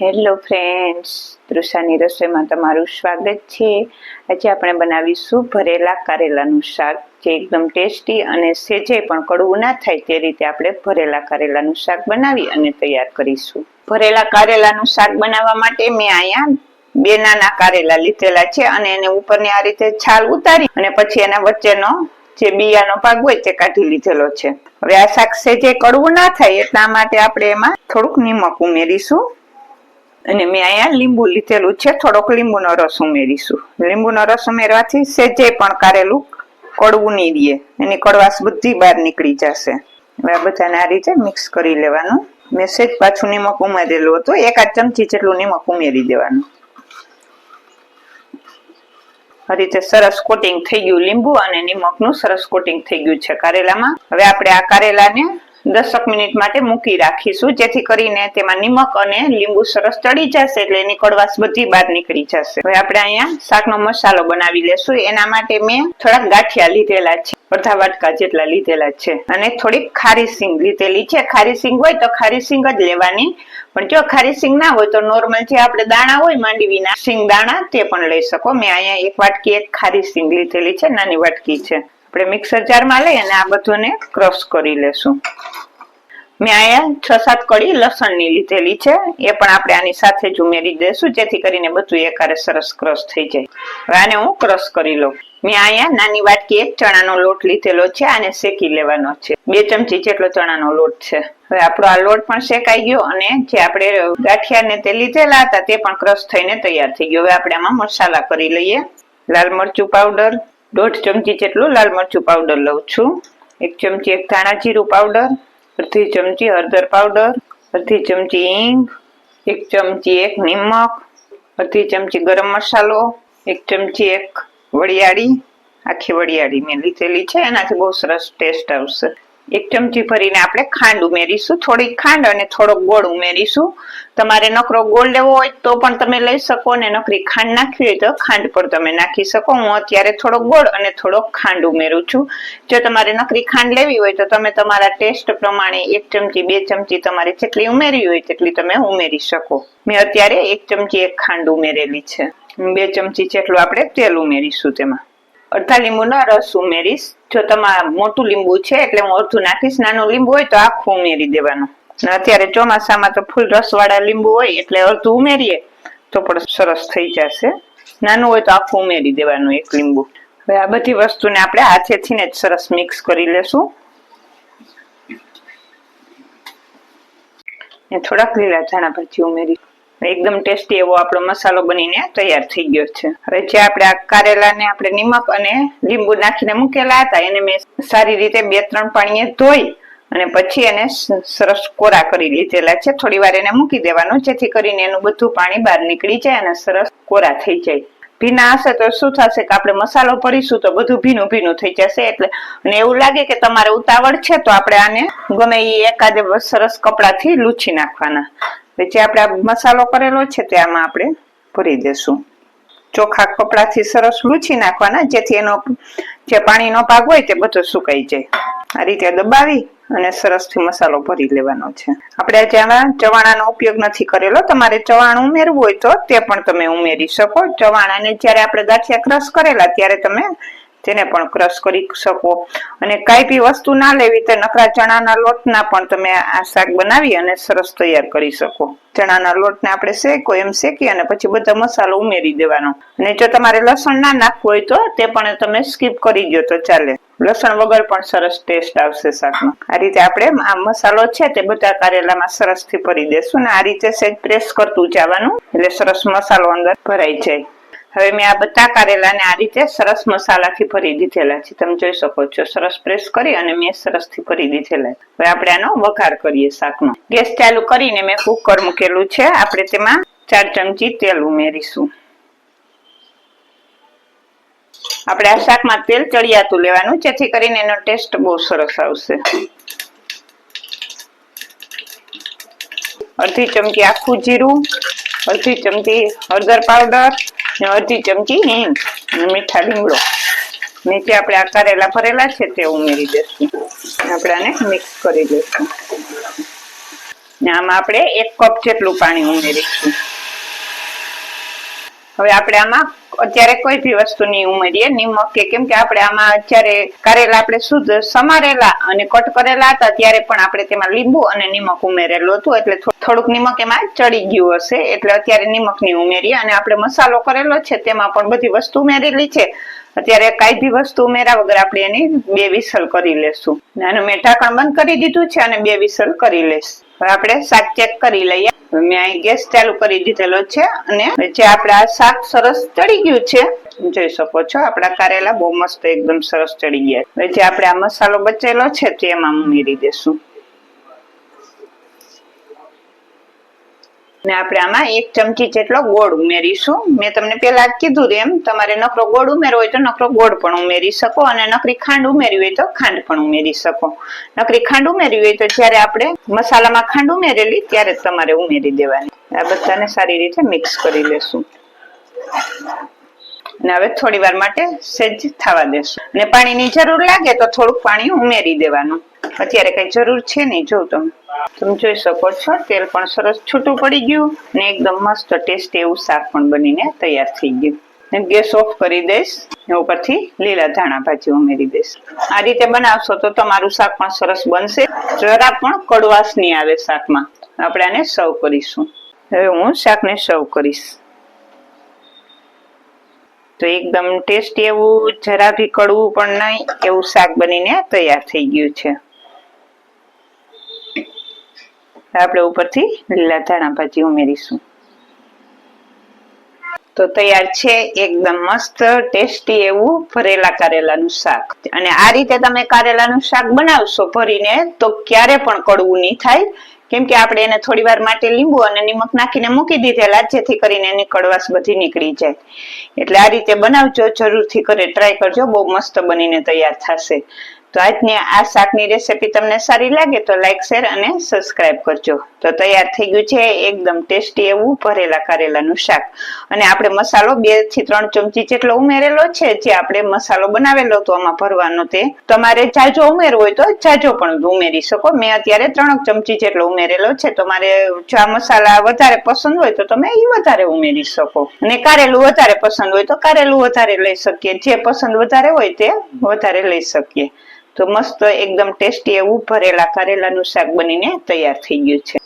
Hello friends તૃષાની રસોઈમાં તમારું સ્વાગત છે. આજે આપણે બનાવીશું ભરેલા કારેલાનું શાક, જે એકદમ ટેસ્ટી અને સેજે પણ કડવું ના થાય તે રીતે આપણે ભરેલા કારેલાનું શાક બનાવી અને તૈયાર કરીશું. ભરેલા કારેલાનું શાક બનાવવા માટે મેં અહીંયા બે નાના કારેલા લીધેલા છે અને એને ઉપરની આ રીતે છાલ ઉતારી અને પછી એના વચ્ચેનો જે બિયાનો ભાગ હોય તે કાઢી લીધેલો છે. હવે આ શાક સેજે કડવું ના થાય એટલા માટે આપણે એમાં થોડુંક નિમક ઉમેરીશું. અને મેં અહીંયા લીંબુ લીધેલું છે. થોડોક લીંબુનો રસ ઉમેરીશું. લીંબુનો રસ ઉમેરવાથી સેજે પણ કારેલું કડવું નહીં દે એની કડવાશ બધી બહાર નીકળી જશે. હવે આ બધાને આ રીતે મિક્સ કરી લેવાનું. મેં સેજ પાછું નિમક ઉમેરેલું હતું. એકાદ ચમચી જેટલું નિમક ઉમેરી દેવાનું. આ રીતે સરસ કોટિંગ થઈ ગયું લીંબુ અને નિમકનું સરસ કોટિંગ થઈ ગયું છે કારેલામાં. હવે આપણે આ કારેલાને દસક મિનિટ માટે મૂકી રાખીશું. જેથી કરીને તેમાં નિમક અને લીંબુ સરસ ચડી જશે એટલે એની કડવાશ બધી બહાર નીકળી જશે. હવે આપણે અહીંયા શાકનો મસાલો બનાવી લેશું. એના માટે મેં થોડાક ગાંઠિયા લીધેલા છે. અડધા વાટકા જેટલા લીધેલા છે. અને થોડીક ખારી સિંગ લીધેલી છે. ખારી સિંગ હોય તો ખારી સિંગ જ લેવાની. પણ જો ખારી સિંગ ના હોય તો નોર્મલ જે આપણે દાણા હોય માંડવીના સિંગ દાણા તે પણ લઈ શકો. મેં અહીંયા એક વાટકી એક ખારી સિંગ લીધેલી છે. નાની વાટકી છે. આપણે મિક્સર જારમાં લઈ અને આ બધુંને ક્રશ કરી લેશું. મેં અહીંયા છ સાત કળી લસણની લીધેલી છે. એ પણ આપણે આની સાથે જ ઉમેરી દઈશું જેથી કરીને બધું એકારે સરસ ક્રશ થઈ જાય. હવે આને હું ક્રશ કરી લઉં. મેં અહીંયા નાની વાટકી એક ચણાનો લોટ લીધેલો છે, આને શેકી લેવાનો છે. બે ચમચી જેટલો ચણાનો લોટ છે. હવે આપણો આ લોટ પણ શેકાઈ ગયો અને જે આપણે ગાંઠિયાને તે લીધેલા હતા તે પણ ક્રશ થઈને તૈયાર થઈ ગયો. હવે આપણે આમાં મસાલા કરી લઈએ. લાલ મરચું પાવડર દોઢ ચમચી જેટલું લાલ મરચું પાવડર લઉં છું. એક ચમચી એક ધાણા જીરું પાવડર અડધી ચમચી હળદર પાવડર અડધી ચમચી હિંગ, એક ચમચી એક નિમક, અડધી ચમચી ગરમ મસાલો, એક ચમચી એક વરિયાળી. આખી વરિયાળી મેં લીધેલી છે, એનાથી બહુ સરસ ટેસ્ટ આવશે. એક ચમચી ભરીને આપણે ખાંડ ઉમેરીશું. થોડીક ખાંડ અને થોડોક ગોળ ઉમેરીશું. તમારે નકરો ગોળ લેવો હોય તો પણ તમે લઈ શકો અને નકરી ખાંડ નાખવી હોય તો ખાંડ પણ તમે નાખી શકો. હું અત્યારે થોડોક ગોળ અને થોડોક ખાંડ ઉમેરું છું. જો તમારે નકરી ખાંડ લેવી હોય તો તમે તમારા ટેસ્ટ પ્રમાણે એક ચમચી, બે ચમચી તમારે જેટલી ઉમેરવી હોય તેટલી તમે ઉમેરી શકો. મેં અત્યારે એક ચમચી એક ખાંડ ઉમેરેલી છે. બે ચમચી જેટલું આપણે તેલ ઉમેરીશું તેમાં. અડધા લીંબુનો રસ ઉમેરીશ. જો તમારે મોટું લીંબુ છે એટલે હું અડધું નાખીશ. નાનું લીંબુ હોય તો આખું ઉમેરી દેવાનું. અત્યારે ચોમાસામાં તો ફૂલ રસવાળા લીંબુ હોય એટલે અડધું ઉમેરીએ તો પણ સરસ થઈ જશે. નાનું હોય તો આખું ઉમેરી દેવાનું એક લીંબુ. હવે આ બધી વસ્તુને આપણે હાથેથી ને જ સરસ મિક્સ કરી લેશું. થોડાક લીલા ધાણા ભાજી ઉમેરી. એકદમ ટેસ્ટી એવો આપણો મસાલો બનીને તૈયાર થઈ ગયો છે. હવે જે આપણે આ કારેલાને આપણે નિમક અને લીંબુ નાખીને મૂકેલા હતા, એને મેં સારી રીતે બે ત્રણ પાણીએ ધોઈ અને પછી એને સરસ કોરા કરી લીધેલા છે. થોડી વાર એને મૂકી દેવાનું, જેથી કરીને એનું બધું પાણી બહાર નીકળી જાય અને સરસ કોરા થઈ જાય. ભીના હશે તો શું થશે કે આપણે મસાલો ભરીશું તો બધું ભીનું ભીનું થઈ જશે એટલે, અને એવું લાગે કે તમારે ઉતાવળ છે તો આપણે આને ગમે એ એકાદે સરસ કપડાથી લૂછી નાખવાના. જે આપણે મસાલો કરેલો છે તે આમાં આપણે ભરી દેશું. ચોખા કપડાથી સરસ લૂછી નાખવાના, જેથી એનો જે પાણીનો ભાગ હોય તે બધો સુકાઈ જાય. આ રીતે દબાવી અને સરસથી મસાલો ભરી લેવાનો છે. આપણે આજે આમાં ચવાણાનો ઉપયોગ નથી કરેલો. તમારે ચવાણ ઉમેરવું હોય તો તે પણ તમે ઉમેરી શકો. ચવાણાને જ્યારે આપણે ગાંઠિયા ક્રશ કરેલા, ત્યારે તમે તેને પણ ક્રશ કરી શકો. અને કાંઈ બી વસ્તુ ના લેવી તો નકરા ચણાના લોટના પણ તમે આ શાક બનાવી અને સરસ તૈયાર કરી શકો. ચણાના લોટને આપણે શેકો, એમ શેકી અને પછી બધા મસાલો ઉમેરી દેવાનો. અને જો તમારે લસણ ના નાખવું હોય તો તે પણ તમે સ્કીપ કરી દો તો ચાલે. લસણ વગર પણ સરસ ટેસ્ટ આવશે શાકનો. આ રીતે આપણે આ મસાલો છે તે બધા કારેલામાં સરસથી ભરી દેશું ને આ રીતે સેજ પ્રેસ કરતું જવાનું. એટલે સરસ મસાલો અંદર ભરાઈ જાય. હવે મેં આ બધા કારેલાને આ રીતે સરસ મસાલાથી ભરી દીધેલા છે. તમે જોઈ શકો છો, સરસ પ્રેસ કરી અને મેં સરસથી ભરી દીધેલા હવે આપણે આનો વઘાર કરીએ શાકનો. ગેસ ચાલુ કરીને મેં કુકર મૂકેલું છે. આપણે તેમાં ચાર ચમચી તેલ ઉમેરીશું. આપણે આ શાકમાં તેલ ચડિયાતું લેવાનું, જેથી કરીને એનો ટેસ્ટ બહુ સરસ આવશે. અડધી ચમચી આખું જીરું, અડધી ચમચી હળદર પાવડર અડધી ચમચી હિંગ અને મીઠા લીમડો. નીચે આપણે આ કરેલા ભરેલા છે તે ઉમેરી દેશું આપણે આને મિક્સ કરી દઈશું. ને આમાં આપણે એક કપ જેટલું પાણી ઉમેરીશું. હવે આપણે આમાં અત્યારે કોઈ બી વસ્તુ નહીં ઉમેરીએ નિમક કે કેમ કે આપણે આમાં અત્યારે કારેલા આપણે શુદ્ધ સમારેલા અને કટ કરેલા હતા, ત્યારે પણ આપણે તેમાં લીંબુ અને નિમક ઉમેરેલું હતું. એટલે થોડુંક નિમક એમાં ચડી ગયું હશે. એટલે અત્યારે નિમક નહીં ઉમેરીએ અને આપણે મસાલો કરેલો છે, તેમાં પણ બધી વસ્તુ ઉમેરેલી છે. અત્યારે કાંઈ બી વસ્તુ ઉમેરા વગર આપણે એની બે વિસલ કરી લેશું. અને મેં બંધ કરી દીધું છે અને બે વિસલ કરી લઈશ. હવે આપણે શાક ચેક કરી લઈએ. મેં અહીં ગેસ ચાલુ કરી દીધેલો છે અને જે આપણા શાક સરસ ચડી ગયું છે જોઈ શકો છો, આપણા કારેલા બહુ મસ્ત એકદમ સરસ ચડી ગયા હવે જે આપણે આ મસાલો બચેલો છે, તે એમાં ઉમેરી દેશું. ને આપણે આમાં એક ચમચી જેટલો ગોળ ઉમેરીશું. મેં તમને પેલા જ કીધું એમ, તમારે નકરો ગોળ ઉમેરવો હોય તો નકરો ગોળ પણ ઉમેરી શકો અને નકરી ખાંડ ઉમેરવી હોય તો ખાંડ પણ ઉમેરી શકો. નકરી ખાંડ ઉમેરવી હોય તો જ્યારે આપણે મસાલામાં ખાંડ ઉમેરેલી ત્યારે તમારે ઉમેરી દેવાની. આ બધાને સારી રીતે મિક્સ કરી લેશું. અને હવે થોડી વાર માટે સેજ થવા દેશું. અને પાણીની જરૂર લાગે તો થોડુંક પાણી ઉમેરી દેવાનું. અત્યારે કઈ જરૂર છે નહીં. જો તમે તમે જોઈ શકો છો, તેલ પણ સરસ છૂટું પડી ગયું ને એકદમ મસ્ત ટેસ્ટ એવું શાક પણ બનીને તૈયાર થઈ ગયું. ને ગેસ ઓફ કરી દઈશ ને ઉપરથી લીલા ધાણા ભાજી ઉમેરી દઈશ. આ રીતે બનાવશો તો તમારું શાક પણ સરસ બનશે. જરા પણ કડવાશ નહીં આવે શાકમાં. આપણે આને સર્વ કરીશું. હવે હું શાકને સર્વ કરીશ. તો એકદમ ટેસ્ટી એવું જરા ભી કડવું પણ નહીં, એવું શાક બનીને તૈયાર થઈ ગયું છે. આપણે ઉપરથી લીલા ધાણા ભાજી ઉમેરીશું. તો તૈયાર છે એકદમ મસ્ત, ટેસ્ટી એવું ભરેલા કારેલાનું શાક. અને આ રીતે તમે કારેલાનું શાક બનાવશો ભરીને તો ક્યારે પણ કડવું નહીં થાય. કેમ કે આપણે એને થોડી વાર માટે લીંબુ અને નિમક નાખીને મૂકી દીધેલા, જેથી કરીને એની કડવાશ બધી નીકળી જાય. એટલે આ રીતે બનાવજો, જરૂરથી કરે ટ્રાય કરજો, બહુ મસ્ત બનીને તૈયાર થશે. તો આજની આ શાકની રેસીપી તમને સારી લાગે તો લાઈક શેર અને સબસ્ક્રાઇબ કરજો. તો તૈયાર થઈ ગયું છે એકદમ ટેસ્ટી એવું ભરેલા કારેલાનું શાક. અને આપણે મસાલો બેથી ત્રણ ચમચી જેટલો ઉમેરેલો છે, જે આપણે મસાલો બનાવેલો હતો આમાં ભરવાનો તે. તમારે જાજો ઉમેરવો હોય તો જાજો પણ ઉમેરી શકો. મેં અત્યારે ત્રણ ચમચી જેટલો ઉમેરેલો છે. તમારે જો આ મસાલા વધારે પસંદ હોય તો તમે એ વધારે ઉમેરી શકો. અને કારેલું વધારે પસંદ હોય તો કારેલું વધારે લઈ શકીએ. જે પસંદ વધારે હોય તે વધારે લઈ શકીએ. તો મસ્ત એકદમ ટેસ્ટી એવું ભરેલા કારેલાનું શાક બનીને તૈયાર થઈ ગયું છે.